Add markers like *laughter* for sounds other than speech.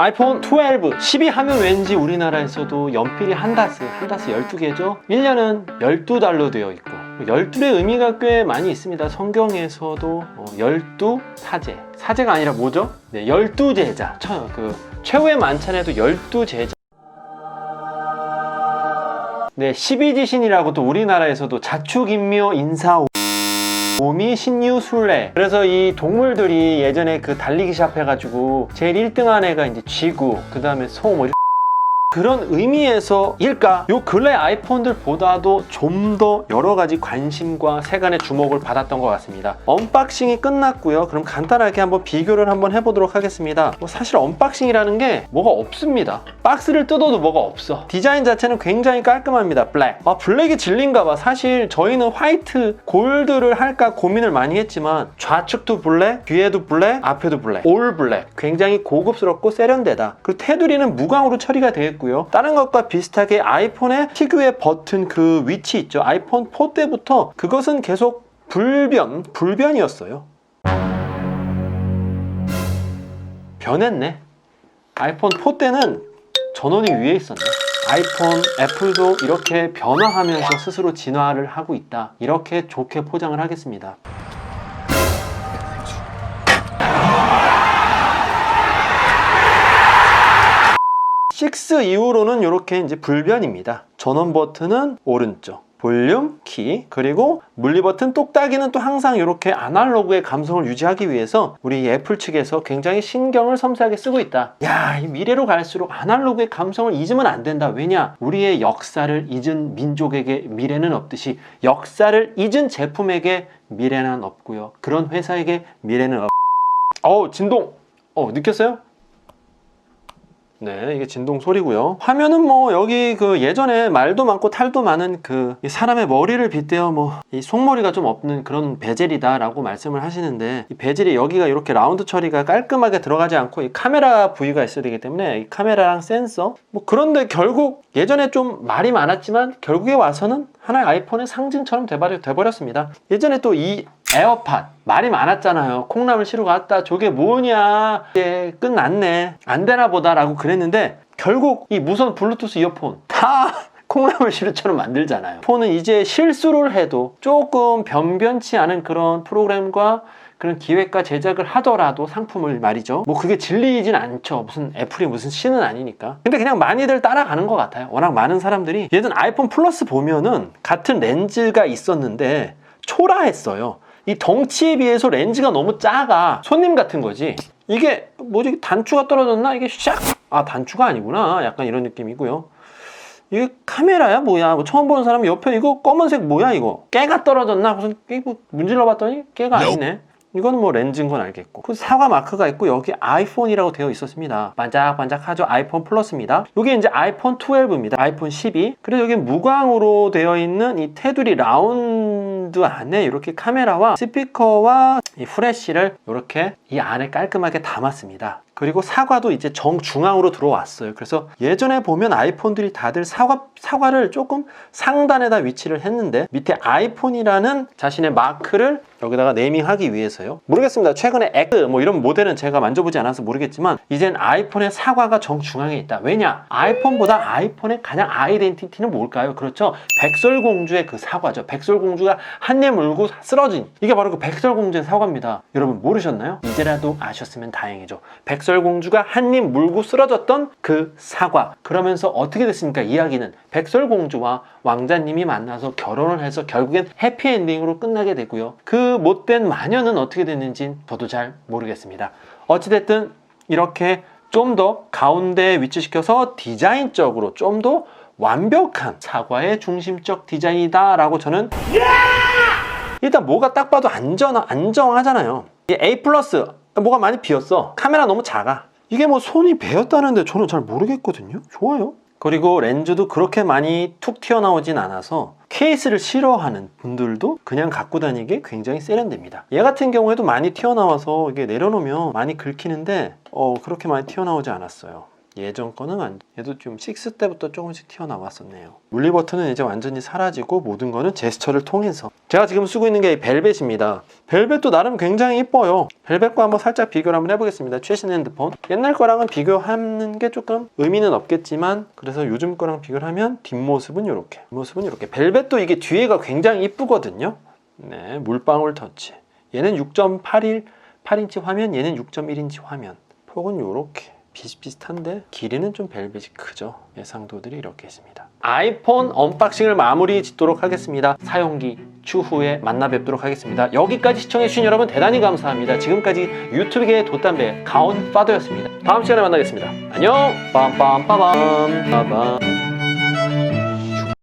아이폰 12, 12 하면 왠지 우리나라에서도 연필이 한 다스, 한 다스 12개죠? 1년은 12달로 되어 있고 12의 의미가 꽤 많이 있습니다. 성경에서도 어, 12 사제, 사제가 아니라 뭐죠? 네, 12 제자. 처, 그 최후의 만찬에도 12 제자 네, 12지신이라고 또 우리나라에서도 자축인묘 인사 오미 신유 술래. 그래서 이 동물들이 예전에 그 달리기 시합 해가지고 제일 1등 한 애가 이제 쥐고 그 다음에 소뭐 그런 의미에서일까? 요 근래 아이폰들보다도 좀 더 여러 가지 관심과 세간의 주목을 받았던 것 같습니다. 언박싱이 끝났고요. 그럼 간단하게 한번 비교를 한번 해보도록 하겠습니다. 뭐 사실 언박싱이라는 게 뭐가 없습니다. 박스를 뜯어도 뭐가 없어. 디자인 자체는 굉장히 깔끔합니다. 블랙. 아 블랙이 진린가 봐. 사실 저희는 화이트, 골드를 할까 고민을 많이 했지만 좌측도 블랙, 뒤에도 블랙, 앞에도 블랙. 올 블랙. 굉장히 고급스럽고 세련되다. 그리고 테두리는 무광으로 처리가 되어 있고요. 다른 것과 비슷하게 아이폰의 특유의 버튼 그 위치 있죠. 아이폰 4 때부터 그것은 계속 불변, 불변이었어요. 변했네. 아이폰 4 때는 전원이 위에 있었네. 아이폰, 애플도 이렇게 변화하면서 스스로 진화를 하고 있다. 이렇게 좋게 포장을 하겠습니다. 6 이후로는 이렇게 이제 불변입니다. 전원 버튼은 오른쪽. 볼륨, 키, 그리고 물리 버튼 똑딱이는 또 항상 이렇게 아날로그의 감성을 유지하기 위해서 우리 애플 측에서 굉장히 신경을 섬세하게 쓰고 있다. 야, 이 미래로 갈수록 아날로그의 감성을 잊으면 안 된다. 왜냐? 우리의 역사를 잊은 민족에게 미래는 없듯이 역사를 잊은 제품에게 미래는 없고요. 그런 회사에게 미래는 없. 어우, 진동. 어, 느꼈어요? 네, 이게 진동 소리고요. 화면은 뭐 여기 그 예전에 말도 많고 탈도 많은 그이 사람의 머리를 빗대어 뭐 이 속머리가 좀 없는 그런 베젤이다 라고 말씀을 하시는데 이 베젤이 여기가 이렇게 라운드 처리가 깔끔하게 들어가지 않고 이 카메라 부위가 있어야 되기 때문에 이 카메라랑 센서 뭐 그런데 결국 예전에 좀 말이 많았지만 결국에 와서는 하나의 아이폰의 상징처럼 돼버렸습니다. 예전에 또 이 에어팟 말이 많았잖아요. 콩나물 시루 갔다 저게 뭐냐 이제 끝났네 안 되나 보다 라고 그랬는데 결국 이 무선 블루투스 이어폰 다 *laughs* 콩나물 시루처럼 만들잖아요. 폰은 이제 실수를 해도 조금 변변치 않은 그런 프로그램과 그런 기획과 제작을 하더라도 상품을 말이죠. 뭐 그게 진리이진 않죠. 무슨 애플이 무슨 신은 아니니까. 근데 그냥 많이들 따라가는 것 같아요. 워낙 많은 사람들이 예전 아이폰 플러스 보면은 같은 렌즈가 있었는데 초라했어요. 이 덩치에 비해서 렌즈가 너무 작아. 손님 같은 거지. 이게 뭐지 단추가 떨어졌나? 이게 샥! 아 단추가 아니구나. 약간 이런 느낌이고요. 이게 카메라야 뭐야? 뭐 처음 보는 사람 옆에 이거 검은색 뭐야 이거? 깨가 떨어졌나? 무슨 깨뭐 문질러 봤더니 깨가 아니네. 이거는 뭐 렌즈인 건 알겠고 그 사과 마크가 있고 여기 아이폰이라고 되어 있었습니다 반짝반짝하죠 아이폰 플러스입니다 여기 이제 아이폰 12입니다 아이폰 12 그리고 여기 무광으로 되어 있는 이 테두리 라운드 안에 이렇게 카메라와 스피커와 이 후레쉬를 이렇게 이 안에 깔끔하게 담았습니다 그리고 사과도 이제 정중앙으로 들어왔어요. 그래서 예전에 보면 아이폰들이 다들 사과, 사과를 조금 상단에다 위치를 했는데 밑에 아이폰이라는 자신의 마크를 여기다가 네이밍하기 위해서요. 모르겠습니다. 최근에 엑스 뭐 이런 모델은 제가 만져보지 않아서 모르겠지만 이젠 아이폰의 사과가 정중앙에 있다. 왜냐? 아이폰보다 아이폰의 가장 아이덴티티는 뭘까요? 그렇죠. 백설공주의 그 사과죠. 백설공주가 한입 물고 쓰러진 이게 바로 그 백설공주의 사과입니다. 여러분 모르셨나요? 이제라도 아셨으면 다행이죠. 백설공주가 한입 물고 쓰러졌던 그 사과. 그러면서 어떻게 됐습니까? 이야기는 백설공주와 왕자님이 만나서 결혼을 해서 결국엔 해피엔딩으로 끝나게 되고요. 그 못된 마녀는 어떻게 됐는지 저도 잘 모르겠습니다. 어찌됐든 이렇게 좀 더 가운데에 위치시켜서 디자인적으로 좀 더 완벽한 사과의 중심적 디자인이다 라고 저는 일단 뭐가 딱 봐도 안전 안정하잖아요. 이 A 플러스 뭐가 많이 비었어. 카메라 너무 작아. 이게 뭐 손이 베었다는데 저는 잘 모르겠거든요. 좋아요. 그리고 렌즈도 그렇게 많이 툭 튀어나오진 않아서 케이스를 싫어하는 분들도 그냥 갖고 다니기 굉장히 세련됩니다. 얘 같은 경우에도 많이 튀어나와서 이게 내려놓으면 많이 긁히는데 어, 그렇게 많이 튀어나오지 않았어요. 예전 거는 완 얘도 좀 6 때부터 조금씩 튀어나왔었네요. 물리 버튼은 이제 완전히 사라지고 모든 거는 제스처를 통해서. 제가 지금 쓰고 있는 게 벨벳입니다. 벨벳도 나름 굉장히 이뻐요. 벨벳과 한번 살짝 비교를 한번 해보겠습니다. 최신 핸드폰. 옛날 거랑은 비교하는 게 조금 의미는 없겠지만 그래서 요즘 거랑 비교를 하면 뒷모습은 이렇게. 뒷모습은 이렇게. 벨벳도 이게 뒤에가 굉장히 이쁘거든요. 네 물방울 터치. 얘는 6.81 8인치 화면 얘는 6.1인치 화면. 폭은 이렇게 비슷비슷한데 길이는 좀 벨벳이 크죠. 예상도들이 이렇게 있습니다. 아이폰 언박싱을 마무리 짓도록 하겠습니다. 사용기 추후에 만나 뵙도록 하겠습니다. 여기까지 시청해주신 여러분 대단히 감사합니다. 지금까지 유튜브계의 돛담배 가온 파더였습니다. 다음 시간에 만나겠습니다. 안녕. 빰빰빠밤. 빠밤